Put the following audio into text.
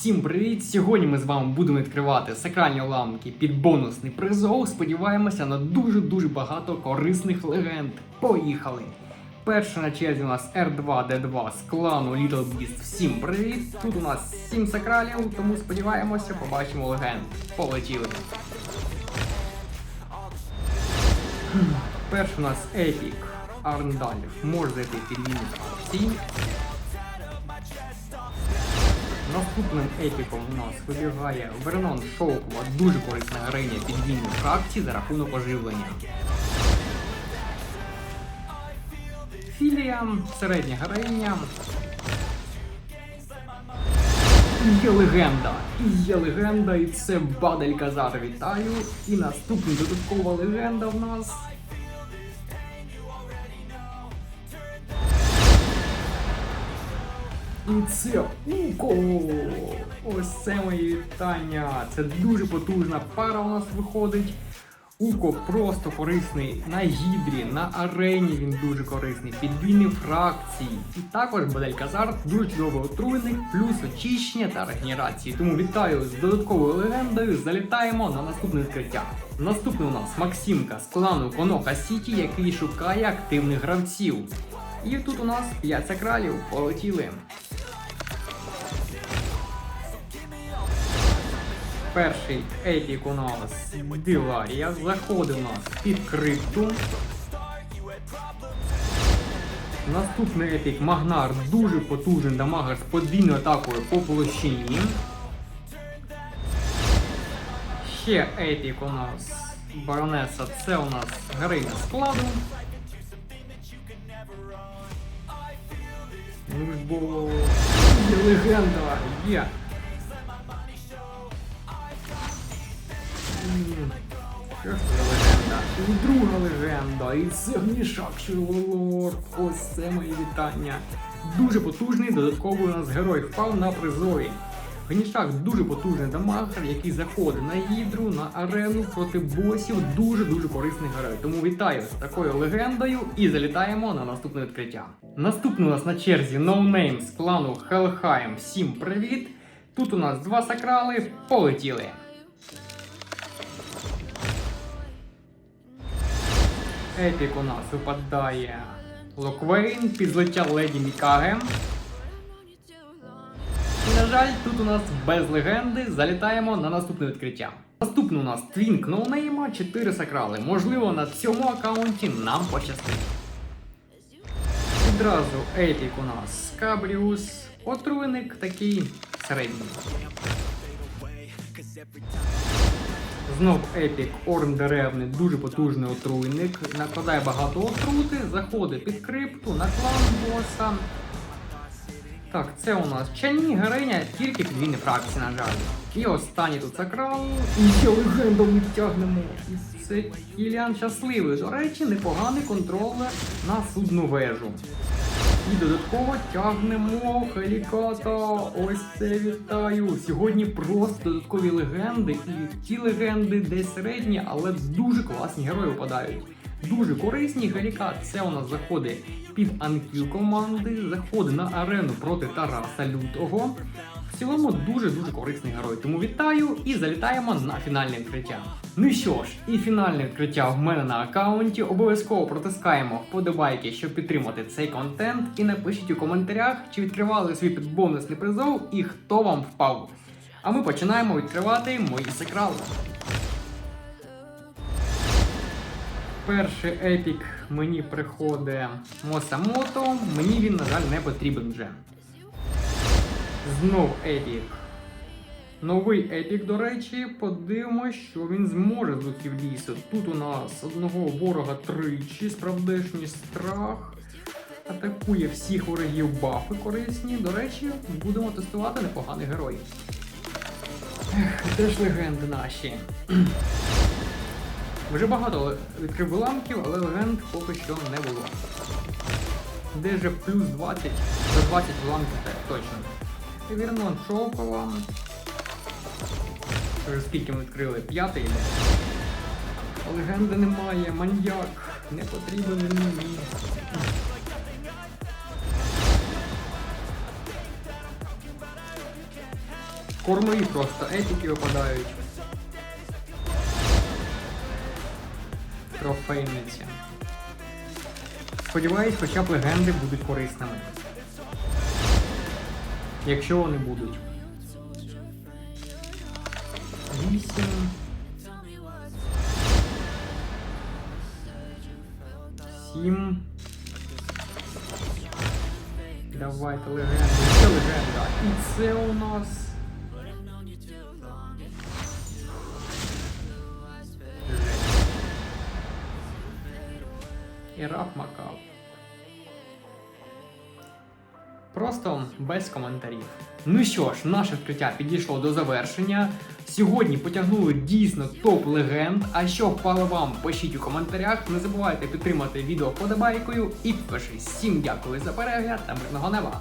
Всім привіт! Сьогодні ми з вами будемо відкривати сакральні уламки під бонусний призов. Сподіваємося на дуже-дуже багато корисних легенд. Поїхали! Перша на черзі у нас R2D2 з клану Little Beast. Всім привіт! Тут у нас 7 сакралів, тому сподіваємося, побачимо легенд. Полетіли! Перший у нас Епік Арндалів. Може зайти під лінію фракцій. Наступним епіком у нас вибігає Вернон Шоукова, дуже корисна героїня підвійної фракції за рахунок оживлення. Філія середня героїня. Є легенда, і є легенда, і це Бадель Казар. Вітаю. І наступна додаткова легенда в нас. І це Уко! Ось це мої вітання. Це дуже потужна пара у нас виходить. Уко просто корисний на гідрі, на арені він дуже корисний, підвійні фракції. І також Бадель Казар дуже чудовий отруйник, плюс очищення та регенерації. Тому вітаю з додатковою легендою. Залітаємо на наступне відкриття. Наступний у нас Максимка з клану Коноха Сіті, який шукає активних гравців. І тут у нас 5 сакралів полетіли. Перший епік у нас у нас під крипту. Наступний епік Магнар дуже потужний дамагер з подвійною атакою по площині. Ще епік у нас Баронеса, це у нас героїня складу. Ну бо легенда, є. Що ж це легенда? І друга легенда, і це гнішак Шилолорд. Ось це мої вітання. Дуже потужний додатковий у нас герой впав на призові. Гнішак дуже потужний дамагер, який заходить на гідру, на арену проти босів. Дуже-дуже корисний герой. Тому вітаю з такою легендою і залітаємо на наступне відкриття. Наступний у нас на черзі No з клану Хелхайм. Всім привіт! Тут у нас два сакрали, полетіли. Епік у нас випадає Локвейн, підзлиття Леді Мікаге. І, на жаль, тут у нас без легенди залітаємо на наступне відкриття. Наступне у нас Твінк ноунейма, 4 сакрали. Можливо, на цьому аккаунті нам пощастить. Відразу епік у нас Скабріус, отруйник такий середній. Знов епік Орн Деревний, дуже потужний отруйник, накладає багато отрути, заходить під крипту, на клан боса. Так, це у нас чайні героїня, тільки підвійні фракції, на жаль. І останній тут сакрал. І ще легенду ми тягнемо. І це Кіліан щасливий. До речі, непоганий контролер на судну вежу. І додатково тягнемо Хеліката. Ось це вітаю. Сьогодні просто додаткові легенди, і ті легенди десь середні, але дуже класні герої випадають. Дуже корисні Галікат. Це у нас заходить під анкіл команди, заходить на арену проти Тараса Лютого. В цілому дуже-дуже корисний герой. Тому вітаю і залітаємо на фінальне відкриття. Ну що ж, і фінальне відкриття в мене на аккаунті. Обов'язково протискаємо вподобайки, щоб підтримати цей контент. І напишіть у коментарях, чи відкривали свій підбонусний призов і хто вам впав. А ми починаємо відкривати мої секрали. Перший епік мені приходить Мосамото. Мені він, на жаль, не потрібен вже. Знов епік. Новий епік, до речі, подивимось, що він зможе з духів лісу. Тут у нас одного ворога тричі, справдешній страх. Атакує всіх ворогів бафи корисні. До речі, будемо тестувати непоганий герой. Ех, де ж легенди наші? Вже багато відкрив уламків, але легенд поки що не було. Де же плюс 20 за 20 уламків так точно. Вірно, Шовкова. Вже скільки ми відкрили? П'ятий йде. Легенди немає, маньяк. Не потрібен мені. Формові просто епіки випадають. Трофейниці. Сподіваюсь, хоча б легенди будуть корисними. Якщо вони будуть. Вісім. Сім. Давайте легенду. Це легенда. І це у нас. І раб Макав. Просто без коментарів. Ну що ж, наше вкриття підійшло до завершення. Сьогодні потягнули дійсно топ легенд. А що впало вам, пишіть у коментарях. Не забувайте підтримати відео подобайкою і пишіть Всім дякую за перегляд та мирного неба!